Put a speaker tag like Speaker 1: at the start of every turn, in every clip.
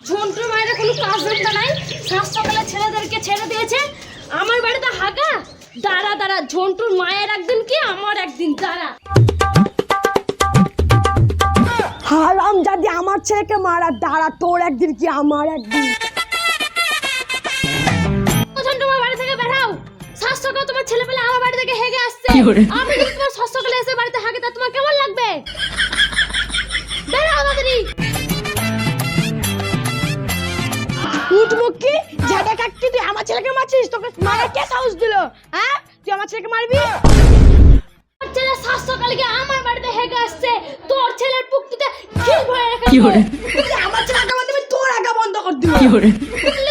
Speaker 1: ঝন্টুর মায়ের কোনো কাজ ধন্দা নাই। সাত সকালে ছেলেদেরকে ছেড়ে দিয়েছে। আমার বাড়িতে হাগা? দাঁড়া দাঁড়া ঝন্টুর মায়ের একদিন কি আমার একদিন দাঁড়া।
Speaker 2: হারাম যদি আমার ছেলেকে মারা দাঁড়া তোর একদিন কি আমার একদিন।
Speaker 1: ঝন্টু আমার বাড়ি থেকে বেরাও সাত সকালে তোমার ছেলে পেলে আমার বাড়ি থেকে হেগে আসছে। আমি
Speaker 2: ছেলেকে মারছিস? তোকে মারা কে সাহস দিল? হ্যাঁ? তুই আমার ছেলেকে মারবি?
Speaker 1: তোর ছেলে সাত সকালে গিয়ে আমার বাড়িতে হেগে আসছে। তোর ছেলের পুক্তিতে খিল ভরে রেখে
Speaker 3: কি করে?
Speaker 2: তুই আমার ছেলে আগে মারবি তোর আগে বন্ধ কর দিব
Speaker 3: কি
Speaker 1: করে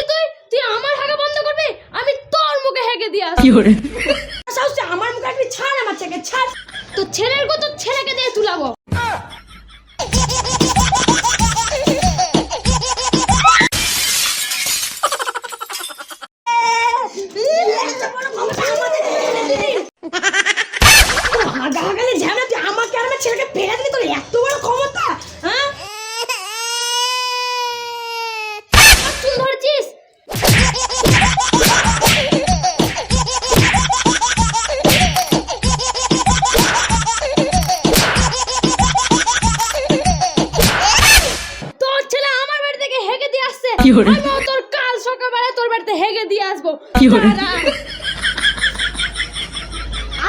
Speaker 1: তুই? তুই আমার বন্ধ করবি আমি তোর মুখে হেগে দিয়ে আসি
Speaker 3: কি hore
Speaker 2: হাগা ঝামেলা তুই আমাকে আর আমার ছেলেকে ফেলে দিবি তোর এত বড় ক্ষমতা হ্যাঁ
Speaker 1: চুল ধরেছিস তোর ছেলে আমার বাড়ি থেকে হেগে দিয়ে আসছে।
Speaker 3: কি
Speaker 1: বাড়িতে হেগে দিয়ে আসব।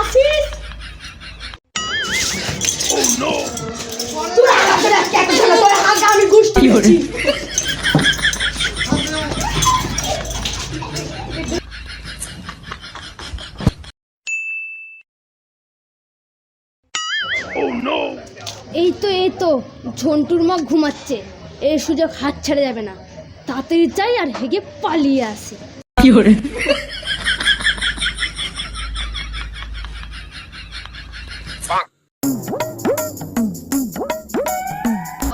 Speaker 2: আসিস আমি গুষ্টি।
Speaker 1: এই তো এই তো ঝন্টুর মা ঘুমাচ্ছে। এই সুযোগ হাত ছেড়ে যাবে না। তাড়াতাড়ি যাই আর হেগে পালিয়ে আসি
Speaker 3: কি hore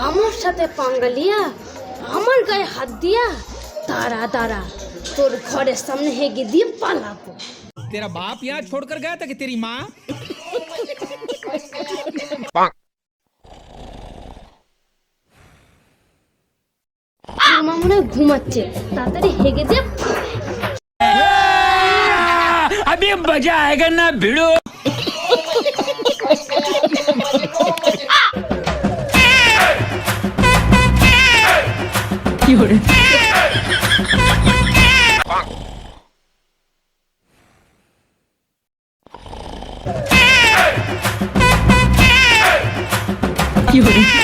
Speaker 1: আমার সাথে পাঙ্গালিয়া আমার গায়ে হাত দিয়া তারা দাঁড়া তোর ঘরের সামনে হেগে দিয়ে পালাবো
Speaker 4: तेरा बाप यहाँ छोड़कर गया था कि तेरी माँ
Speaker 1: আমার মনে হয় ঘুমাচ্ছে। তাড়াতাড়ি হেগে যে।
Speaker 3: আমি মজা আয়গা না ভিড়ো কি হরে কি
Speaker 1: হরে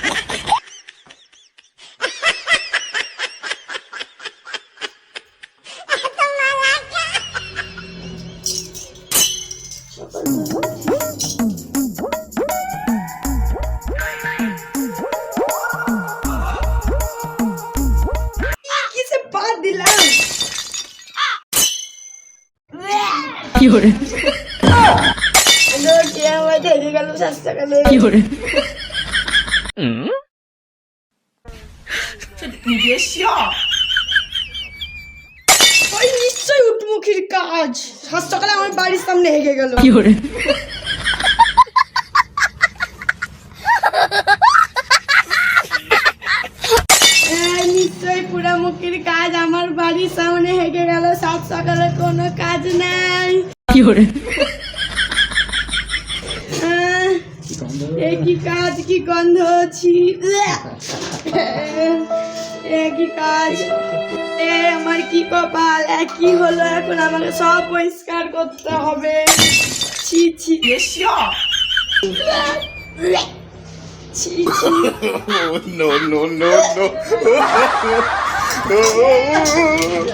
Speaker 3: কি
Speaker 2: করে কে আমার ঢেকে গেল সাত সকালে
Speaker 3: কি hore
Speaker 2: ওই নিশ্চয়ই উঠমুখির কাজ। সাত সকালে আমার বাড়ির সামনে হেগে গেল।
Speaker 3: কি hore
Speaker 2: হ্যাঁ, নিশ্চয়ই কাজ আমার বাড়ির সামনে হেগে গেল সাত সকালে কোনো কাজ নাই।
Speaker 3: কি hore
Speaker 2: আহ, এ কি কাজ কি গন্ধ ছি এ কি কাজ? এ আমার কি কপাল? এ কি হলো এখন? আমাকে সব পরিষ্কার করতে হবে। ছি ছি। ছি ছি।
Speaker 5: No, no, no, no. Oh,